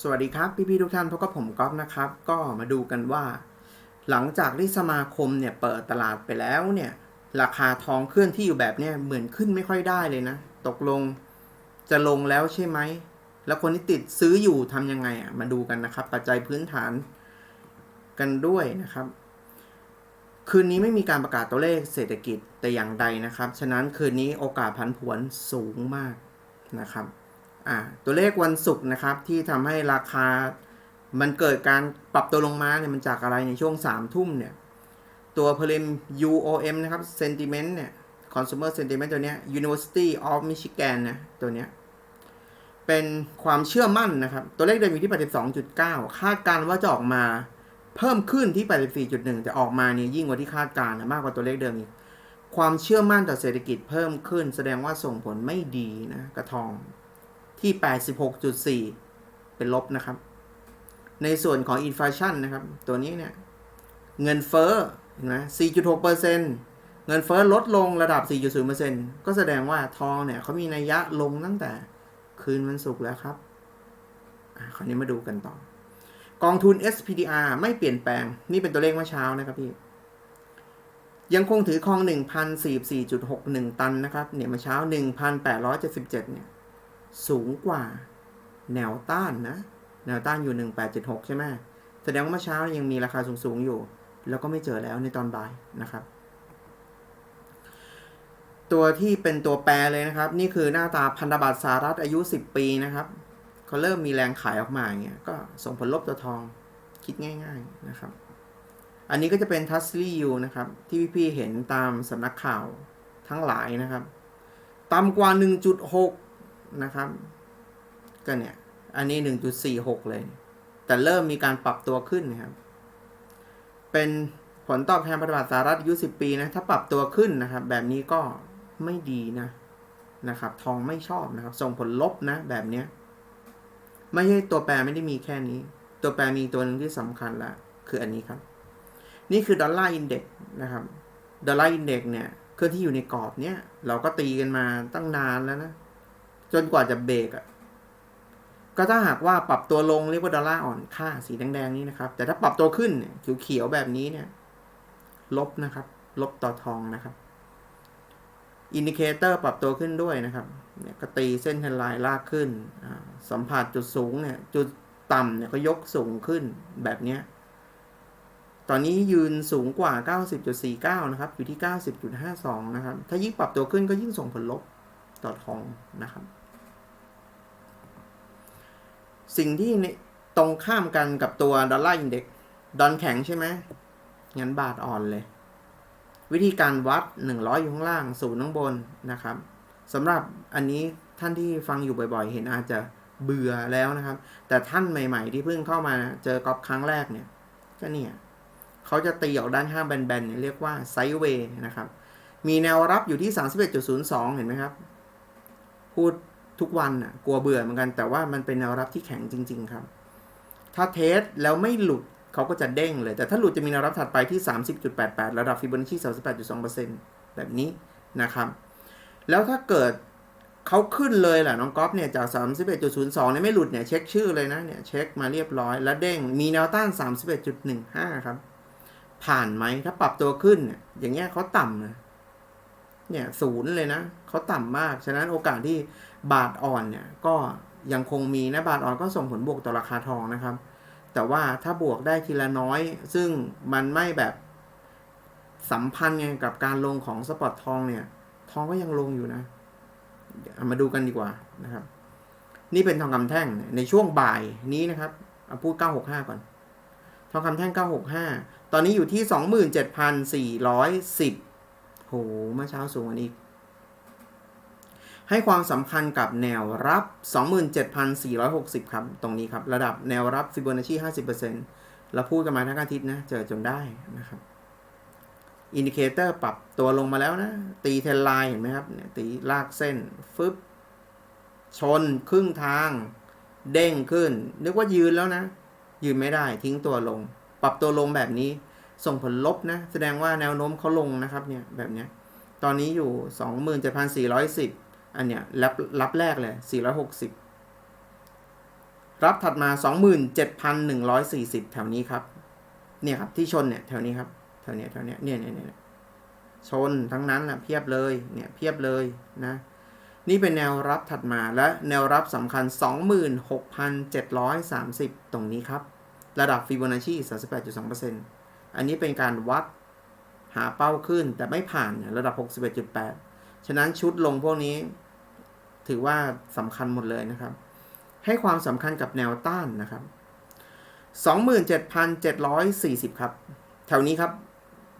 สวัสดีครับ พี่ๆทุกท่านพบกับผมก๊อฟนะครับ ก็มาดูกันว่า หลังจากที่สมาคมเนี่ยเปิดตลาดไปแล้วเนี่ย ราคาทองเคลื่อนที่อยู่แบบเนี้ยเหมือนขึ้นไม่ค่อยได้เลยนะ ตกลงจะลงแล้วใช่ไหม แล้วคนที่ติดซื้ออยู่ทำยังไงอะมาดูกันนะครับ ปัจจัยพื้นฐานกันด้วยนะครับ คืนนี้ไม่มีการประกาศตัวเลขเศรษฐกิจแต่อย่างใดนะครับ ฉะนั้นคืนนี้โอกาสผันผวนสูงมากนะครับ อ่าตัวเลขวันศุกร์นะครับที่ทำให้ราคามันเกิดการปรับตัวลงมาเนี่ยมันจากอะไรในช่วง3ามทุ่มเนี่ยตัว Prelim UOM นะครับ Sentiment เนี่ย Consumer Sentiment ตัวเนี้ย University of Michigan นะตัวเนี้ยเป็นความเชื่อมั่นนะครับ ตัวเลขเดิมอยู่ที่ 82.9 คาดการว่าจะออกมาเพิ่มขึ้นที่ 84.1 แต่ออกมาเนี่ยยิ่งกว่าที่คาดการณ์นะมากกว่าตัวเลขเดิมอีก ความเชื่อมั่นต่อเศรษฐกิจเพิ่มขึ้น แสดงว่าส่งผลไม่ดีนะกระทอง ที่ 86.4 เป็นลบนะครับ ในส่วนของอินฟลชันนะครับ ตัวนี้เนี่ย เงินเฟ้อนไหม4.6%เงินเฟ้อลดลงระดับ 4.0%ก็แสดงว่าทองเนี่ยเขามีนัยยะลงตั้งแต่คืนวันศุกร์แล้วครับอะคราวนี้มาดูกันต่อ กองทุน SPDR ไม่เปลี่ยนแปลง นี่เป็นตัวเลขเมื่อเช้านะครับพี่ ยังคงถือครอง 1,044.61 ตันนะครับ เนี่ยเมื่อเช้า 1,877 เนี่ย สูงกว่าแนวต้านนะ แนวต้านอยู่ 1876 ใช่ไหมแสดงว่าเมื่อเช้ายังมีราคาสูงๆอยู่ แล้วก็ไม่เจอแล้วในตอนบ่ายนะครับ ตัวที่เป็นตัวแปรเลยนะครับ นี่คือหน้าตาพันธบัตรสหรัฐอายุ 10 ปีนะครับเขาเริ่มมีแรงขายออกมาอย่างเงี้ยก็ส่งผลลบตัวทองคิดง่าย ๆนะครับ อันนี้ก็จะเป็นทัสลี่ยูนะครับ ที่พี่ๆเห็นตามสำนักข่าวทั้งหลายนะครับต่ำกว่า 1.6 นะครับ ก็เนี่ย อันนี้ 1.46 เลย แต่เริ่มมีการปรับตัวขึ้นนะครับ เป็นผลตอบแทนพันธบัตรสหรัฐอายุ10 ปีนะ ถ้าปรับตัวขึ้นนะครับ แบบนี้ก็ไม่ดีนะนะครับ ทองไม่ชอบนะครับ ส่งผลลบนะ แบบเนี้ย ไม่ใช่ตัวแปรไม่ได้มีแค่นี้ ตัวแปรมีตัวหนึ่งที่สำคัญละ คืออันนี้ครับ นี่คือดอลลาร์อินเด็กนะครับ ดอลลาร์อินเด็กเนี่ยเคลื่อที่อยู่ในกรอบเนี้ยเราก็ตีกันมาตั้งนานแล้วนะ จนกว่าจะเบรกอะ่ะก็ถ้าหากว่าปรับตัวลงเรียกว่าดอลลาร์อ่อนค่าสีแดงๆนี้นะครับ แต่ถ้าปรับตัวขึ้นเนี่ยเขียวๆแบบนี้เนี่ย ลบนะครับ ลบต่อทองนะครับอินดิเคเตอร์ปรับตัวขึ้นด้วยนะครับ เนี่ยก็ตีเส้นเทนไลน์ลากขึ้น สัมผัสจุดสูงเนี่ย จุดต่ำเนี่ยก็ยกสูงขึ้นแบบเนี้ย ตอนนี้ยืนสูงกว่า 90.49 นะครับ อยู่ที่ 90.52 นะครับ ถ้ายิ่งปรับตัวขึ้นก็ยิ่งส่งผลลบต่อทองนะครับ สิ่งที่ตรงข้ามกันกับตัวดอลลาร์อินเด็กดอนแข็งใช่ไหมงั้นบาทอ่อนเลย วิธีการวัด 100 อยู่ข้างล่างศูนย์ข้างบนนะครับสำหรับอันนี้ท่านที่ฟังอยู่บ่อยๆ เห็นอาจจะเบื่อแล้วนะครับ แต่ท่านใหม่ๆ ที่เพิ่งเข้ามาเจอกอบครั้งแรกเนี่ย ก็เนี่ยเขาจะตีออกด้านข้างแบนๆเนี่ยเรียกว่าไซด์เวย์นะครับ มีแนวรับอยู่ที่ 31.02 เห็นไหมครับ พูด ทุกวันน่ะ กลัวเบื่อเหมือนกัน แต่ว่ามันเป็นแนวรับที่แข็งจริง ๆ ครับ ถ้าเทสแล้วไม่หลุดเขาก็จะเด้งเลย แต่ถ้าหลุดจะมีแนวรับถัดไปที่ 30.88 ระดับฟิโบนัชชี38.2%แบบนี้นะครับ แล้วถ้าเกิดเขาขึ้นเลยแหละน้องก๊อฟเนี่ยจาก 31.02เนี่ยไม่หลุดเนี่ยเช็คชื่อเลยนะเนี่ยเช็คมาเรียบร้อย แล้วเด้งมีแนวต้าน 31.15 ครับ ผ่านไหมถ้าปรับตัวขึ้นเนี่ยอย่างเงี้ยเขาต่ำนะเนี่ยศูนย์เลยนะเขาต่ำมาก ฉะนั้นโอกาสที่ บาทอ่อนเนี่ยก็ยังคงมีนะบาทอ่อนก็ส่งผลบวกต่อราคาทองนะครับ แต่ว่าถ้าบวกได้ทีละน้อย ซึ่งมันไม่แบบสัมพันธ์ไงกับการลงของสปอตทองเนี่ย ทองก็ยังลงอยู่นะามาดูกันดีกว่านะครับ นี่เป็นทองคำแท่งในช่วงบ่ายนี้นะครับเอาพูด 965 ก่อน ทองคำแท่ง 965 ตอนนี้อยู่ที่ 27,410โหเมื่อเช้าสูงอันนี้ ให้ความสำคัญกับแนวรับ 27,460 ครับ ตรงนี้ครับ ระดับแนวรับฟิโบนัชชี50%เราพูดกันมาทั้งอาทิตย์นะ เจอจนได้นะครับ อินดิเคเตอร์ปรับตัวลงมาแล้วนะ ตีเทนไลน์เห็นไหมครับเนี่ยตีลากเส้น ฟึบ ชนครึ่งทาง เด้งขึ้น นึกว่ายืนแล้วนะ ยืนไม่ได้ทิ้งตัวลง ปรับตัวลงแบบนี้ ส่งผลลบนะ แสดงว่าแนวโน้มเขาลงนะครับเนี่ยแบบเนี้ยตอนนี้อยู่ 27,410 อันเนี้ยรับรับแรกเลย 460 รับถัดมา 27,140 แถวนี้ครับ เนี่ยครับที่ชนเนี่ยแถวนี้ครับ แถวเนี้ยแถวเนี้ยเนี่ยเนี่ยเนี่ยชนทั้งนั้นแหละเพียบเลย เนี่ยเพียบเลยนะ นี่เป็นแนวรับถัดมาและแนวรับสำคัญ 26,730 ตรงนี้ครับ ระดับฟิโบนัชชี38.2%อันนี้เป็นการวัดหาเป้าขึ้นแต่ไม่ผ่านเนี่ยระดับ 61.8 ฉะนั้นชุดลงพวกนี้ ถือว่าสำคัญหมดเลยนะครับ ให้ความสำคัญกับแนวต้านนะครับ 27,740 ครับ แถวนี้ครับ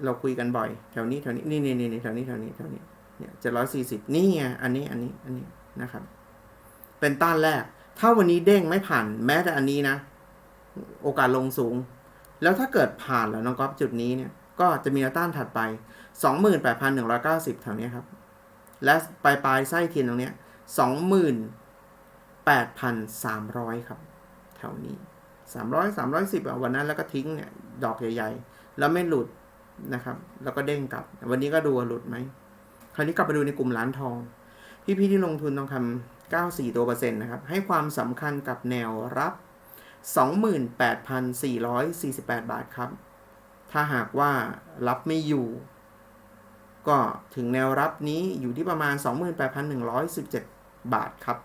เราคุยกันบ่อย แถวนี้แถวนี้นี่นี่นี่แถวนี้แถวนี้แถวนี้เนี่ย740นี่ไงอันนี้อันนี้อันนี้นะครับ เป็นต้านแรก ถ้าวันนี้เด้งไม่ผ่านแม้แต่อันนี้นะ โอกาสลงสูง แล้วถ้าเกิดผ่านแล้วน้องก๊อฟจุดนี้เนี่ย ก็จะมีแนวต้านถัดไป 28,190 แถวนี้ครับ และปลายปลายไส้เทียนตรงเนี้ย 28,300 ครับ แถวนี้ 300 310อวันนั้นแล้วก็ทิ้งเนี่ยดอกใหญ่ ๆ แล้วไม่หลุดนะครับ แล้วก็เด้งกลับ วันนี้ก็ดูว่าหลุดไหม คราวนี้กลับไปดูในกลุ่มร้านทอง พี่ๆที่ลงทุนทองคำ94ตัวเปอร์เซ็นต์นะครับ ให้ความสำคัญกับแนวรับ 28,448 บาทครับ ถ้าหากว่ารับไม่อยู่ ก็ถึงแนวรับนี้อยู่ที่ประมาณ 28,117 บาทครับ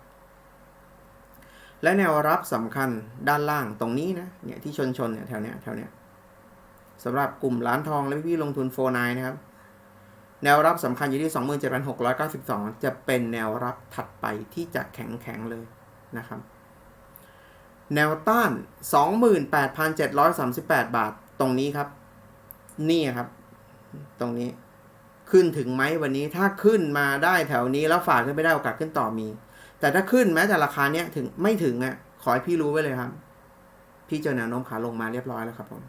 และแนวรับสำคัญด้านล่างตรงนี้นะเนี่ยที่ชนชนเนี่ยแถวเนี้ยแถวเนี้ยสำหรับกลุ่มร้านทองและพี่ๆลงทุนโฟนายนะครับ แนวรับสำคัญอยู่ที่ 27,692 จะเป็นแนวรับถัดไปที่จะแข็งแข็งๆเลยนะครับ แนวต้าน 28,738 บาทตรงนี้ครับ นี่ครับ ตรงนี้ ขึ้นถึงไหมวันนี้ถ้าขึ้นมาได้แถวนี้แล้วฝ่าขึ้นไปได้โอกาสขึ้นต่อมี แต่ถ้าขึ้นแม้แต่ราคาเนี้ยถึงไม่ถึงอะขอให้พี่รู้ไว้เลยครับ พี่เจอแนวโน้มขาลงมาเรียบร้อยแล้วครับผม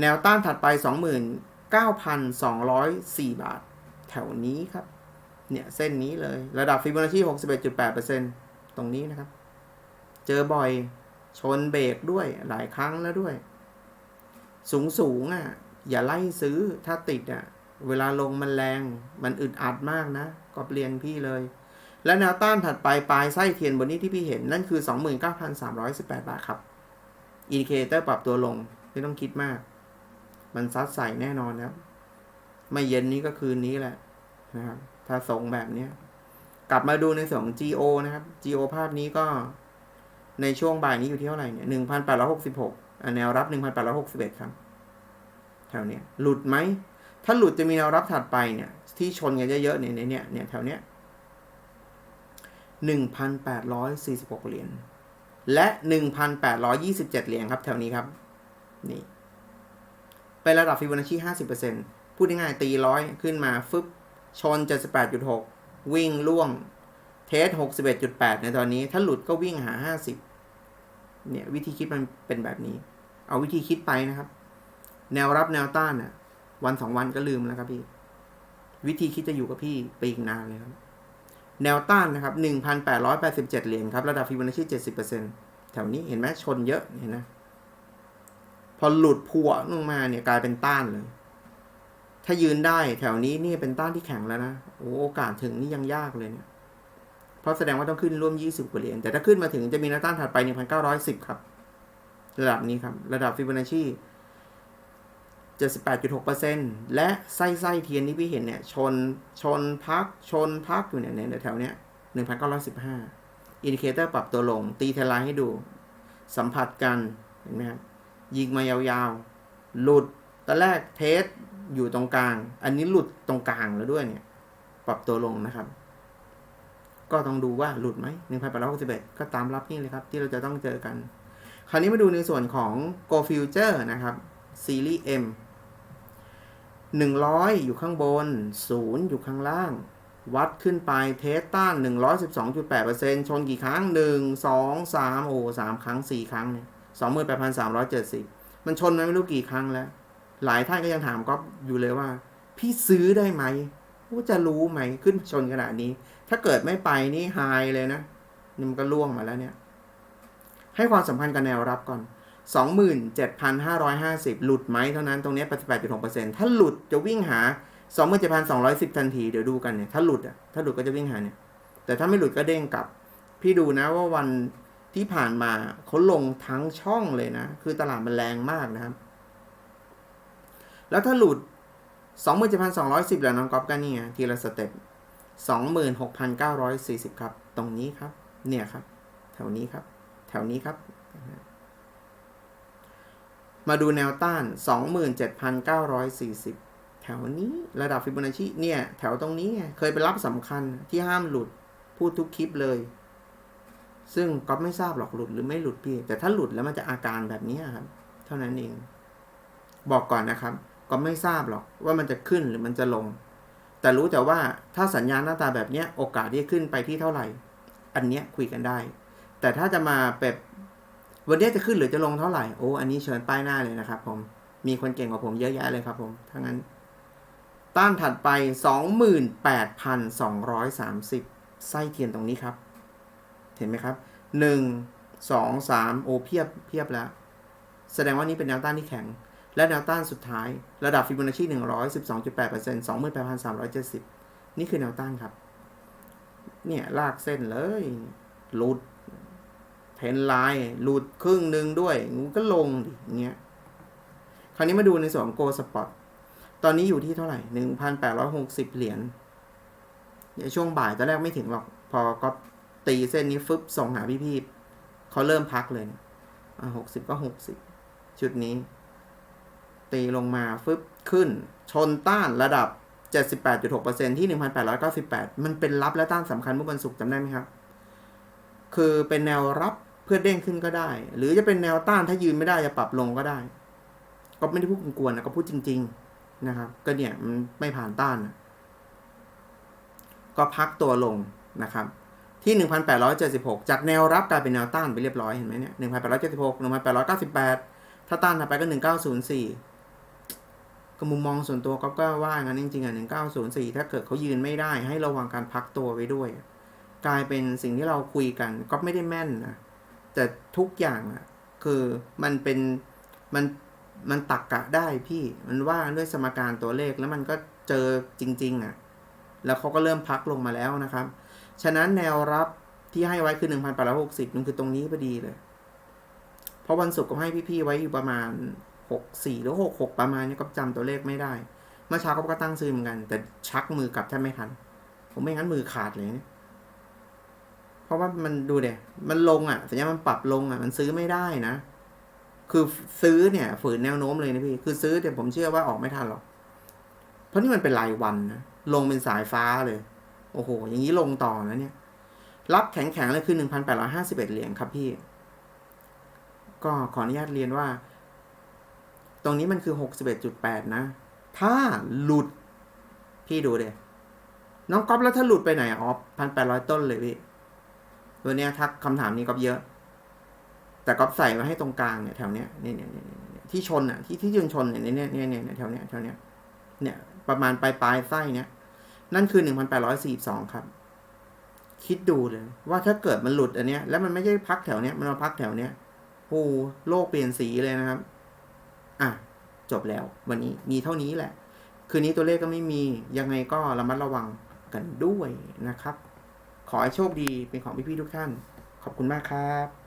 แนวต้านถัดไป29,204 บาท แถวนี้ครับ เนี่ยเส้นนี้เลยระดับฟิโบนัชชี61.8%ตรงนี้นะครับ เจอบ่อยชนเบรกด้วยหลายครั้งแล้วด้วย สูงสูงๆอะ อย่าไล่ซื้อถ้าติดอะ เวลาลงมันแรง มันอึดอัดมากนะ ก็เรียนพี่เลย และแนวต้านถัดไปปลายไส้เทียนบนนี้ที่พี่เห็นนั่นคือ 29,318 บาทครับ อินดิเคเตอร์ปรับตัวลง ไม่ต้องคิดมาก มันซัดใส่แน่นอนครับไม่เย็นนี้ก็คืนนี้แหละนะครับถ้าทรงแบบนี้กลับมาดูในส่วนของ GO นะครับ GO ภาพนี้ก็ในช่วงบ่ายนี้อยู่ที่เท่าไหร่เนี่ยหนึ่งพันแปดร้อยหกสิบหกแนวรับหนึ่งพันแปดร้อยหกสิบเอ็ดครับ แถวเนี้ยหลุดไหม ถ้าหลุดจะมีแนวรับถัดไปเนี่ย ที่ชนกันเยอะๆเนี่ยในเนี่ยเนี่ยแถวเนี้ยหนึ่งพันแปดร้อยสี่สิบหกเหรียญและหนึ่งพันแปดร้อยยี่สิบเจ็ดเหรียญครับ แถวนี้ครับ นี่ เป็นระดับฟิโบนัชชีห้าสิบเปอร์เซ็นต์พูดง่ายๆตีร้อยขึ้นมา ฟึบ ชนเจ็ดสิบแปดจุดหกวิ่งล่วง เทสหกสิบเอ็ดจุดแปดในตอนนี้ ถ้าหลุดก็วิ่งหาห้าสิบเนี่ย วิธีคิดมันเป็นแบบนี้ เอาวิธีคิดไปนะครับ แนวรับแนวต้านน่ะวันสองวันก็ลืมแล้วครับพี่ วิธีคิดจะอยู่กับพี่ไปอีกนานเลยครับ แนวต้านนะครับหนึ่งพันแปดร้อยแปดสิบเจ็ดเหรียญครับ ระดับฟิโบนัชชีเจ็ดสิบเปอร์เซ็นแถวนี้เห็นไหมชนเยอะเห็นนะ พอหลุดพัวลงมาเนี่ยกลายเป็นต้านเลย ถ้ายืนได้แถวนี้นี่เป็นต้านที่แข็งแล้วนะ โอ้โอกาสถึงนี่ยังยากเลยเนี่ย เพราะแสดงว่าต้องขึ้นร่วม20กว่าเหรียญ แต่ถ้าขึ้นมาถึงจะมีแนวต้านถัดไป1,910ครับ ระดับนี้ครับ ระดับฟิโบนัชชี 78.6%และไส้ไส้เทียนที่พี่เห็นเนี่ย ชนชนพักชนพักอยู่เนี่ยในแถวเนี้ย1,915 อินดิเคเตอร์ปรับตัวลง ตีเทลไลน์ให้ดู สัมผัสกัน เห็นไหมครับ ยิงมายาวๆ หลุดตอนแรกเทสอยู่ตรงกลาง อันนี้หลุดตรงกลางแล้วด้วยเนี่ย ปรับตัวลงนะครับ ก็ต้องดูว่าหลุดไหม1,861 ก็ตามรับนี่เลยครับ ที่เราจะต้องเจอกัน คราวนี้มาดูในส่วนของ Go Future นะครับซีรีส์ M 100 อยู่ข้างบน 0 อยู่ข้างล่าง วัดขึ้นไปเทสต้าน 112.8%ชนกี่ครั้ง 1 2 3 โอ้3ครั้ง 4 ครั้งเนี่ย28,370 มันชนมาไม่รู้กี่ครั้งแล้ว หลายท่านก็ยังถามก๊อฟอยู่เลยว่า พี่ซื้อได้ไหมว่าจะรู้ไหมขึ้นชนขนาดนี้ ถ้าเกิดไม่ไปนี่ไฮเลยนะนี่มันก็ล่วงมาแล้วเนี่ย ให้ความสำคัญกับแนวรับก่อน 27,550 หลุดไหมเท่านั้นตรงนี้ 88.6%ถ้าหลุดจะวิ่งหา 27,210 ทันที เดี๋ยวดูกันเนี่ย ถ้าหลุดอะ ถ้าหลุดก็จะวิ่งหาเนี่ย แต่ถ้าไม่หลุดก็เด้งกลับ พี่ดูนะว่าวันที่ผ่านมาเขาลงทั้งช่องเลยนะ คือตลาดมันแรงมากนะครับ แล้วถ้าหลุด 27,210 แล้วน้องก๊อฟก็นี่ไงทีละสเต็ป26,940 ครับ ตรงนี้ครับ เนี่ยครับ แถวนี้ครับ แถวนี้ครับ มาดูแนวต้าน 27,940 แถวนี้ระดับฟิโบนัชชีเนี่ย แถวตรงนี้เคยเป็นรับสำคัญที่ห้ามหลุดพูดทุกคลิปเลย ซึ่งก็ไม่ทราบหรอกหลุดหรือไม่หลุดพี่ แต่ถ้าหลุดแล้วมันจะอาการแบบนี้ครับ เท่านั้นเอง บอกก่อนนะครับ ก็ไม่ทราบหรอกว่ามันจะขึ้นหรือมันจะลง แต่รู้แต่ว่าถ้าสัญญาณหน้าตาแบบนี้โอกาสที่จะขึ้นไปที่เท่าไหร่ อันเนี้ยคุยกันได้ แต่ถ้าจะมาแบบ วันนี้จะขึ้นหรือจะลงเท่าไหร่ โอ้ อันนี้เชิญป้ายหน้าเลยนะครับผม มีคนเก่งกว่าผมเยอะแยะเลยครับผมถ้างั้น ต้านถัดไป 28,230 ไส้เทียนตรงนี้ครับ เห็นไหมครับ 1 2 3 โอเพียบเพียบแล้ว แสดงว่านี่เป็นแนวต้านที่แข็ง และแนวต้านสุดท้าย ระดับฟิโบนัชชี112.8% 28,370 นี่คือแนวต้านครับ เนี่ยลากเส้นเลยหลุด เทนไลน์หลุดครึ่งหนึ่งด้วยมันก็ลงดิอย่างเงี้ย คราวนี้มาดูในส่วนของ Go Spot ตอนนี้อยู่ที่เท่าไหร่1,860เหรียญในช่วงบ่ายตอนแรกไม่ถึงหรอก พอก็ตีเส้นนี้ฟึบส่งหาพี่ๆเขาเริ่มพักเลยอะ60ก็60ชุดนี้ ตีลงมาฟึบขึ้น ชนต้านระดับ 78.6%ที่ 1,898 มันเป็นรับและต้านสำคัญเมื่อวันศุกร์จำได้ไหมครับ คือเป็นแนวรับ เพื่อเด้งขึ้นก็ได้ หรือจะเป็นแนวต้านถ้ายืนไม่ได้จะปรับลงก็ได้ ก็ไม่ได้พูดกวนนะก็พูดจริง ๆนะครับ ก็เนี่ยมันไม่ผ่านต้านนะก็พักตัวลงนะครับ ที่ 1,876 จากแนวรับกลายเป็นแนวต้านไปเรียบร้อยเห็นไหมเนี่ย 1,876 1,898 ถ้าต้านถัดไปก็ 1904 ก็มุมมองส่วนตัวก็ก็ว่างั้นจริงๆอะ1904 ถ้าเกิดเขายืนไม่ได้ให้ระวังการพักตัวไว้ด้วย กลายเป็นสิ่งที่เราคุยกันก็ไม่ได้แม่นนะ แต่ทุกอย่างอะคือมันเป็นมันมันตักกะได้พี่มันว่าด้วยสมการตัวเลขแล้วมันก็เจอจริง ๆอะ แล้วเขาก็เริ่มพักลงมาแล้วนะครับ ฉะนั้นแนวรับที่ให้ไว้คือ1,860มันคือตรงนี้พอดีเลย เพราะวันศุกร์ก็ให้พี่ๆไว้อยู่ประมาณ 64 หรือ 66 ประมาณนี้ก็จำตัวเลขไม่ได้ เมื่อเช้าก็ตั้งซื้อเหมือนกัน แต่ชักมือกลับแทบไม่ทัน ผมไม่งั้นมือขาดเลยเนี่ย เพราะว่ามันดูเดมันลงอะ สัญญามันปรับลงอะ มันซื้อไม่ได้นะ คือซื้อเนี่ย ฝืนแนวโน้มเลยนะพี่ คือซื้อแต่ผมเชื่อว่าออกไม่ทันหรอก เพราะนี่มันเป็นรายวันนะ ลงเป็นสายฟ้าเลย โอ้โห อย่างนี้ลงต่อนะเนี่ย รับแข็งๆเลยคือ1,851เอ็ดเหรียญครับพี่ ก็ขออนุญาตเรียนว่า ตรงนี้มันคือ61.8นะ ถ้าหลุด พี่ดูเดยน้องก๊อฟแล้วถ้าหลุดไปไหนอะอ๋อพันแปดร้อยต้นเลยพี่ ตัวเนี้ยทักคำถามนี้ก๊อฟเยอะ แต่ก๊อฟใส่มาให้ตรงกลางเนี่ยแถวเนี้ยเนี่ยเนี่ยเนี่ยที่ชนอะที่ที่ยืนชนเนี่ยเนี่ยเนี่ยเนี่ยแถวเนี้ยแถวเนี้ยเนี่ยประมาณปลายปลายไส้เนี้ยนั่นคือหนึ่งพันแปดร้อยสี่สองครับ คิดดูเลย ว่าถ้าเกิดมันหลุดอันเนี้ยแล้วมันไม่ใช่พักแถวเนี้ยมันมาพักแถวเนี้ยโอ้โลกเปลี่ยนสีเลยนะครับ อะจบแล้ว วันนี้มีเท่านี้แหละ คืนนี้ตัวเลขก็ไม่มียังไงก็ระมัดระวังกันด้วยนะครับ ขอให้โชคดีเป็นของพี่ๆทุกท่าน ขอบคุณมากครับ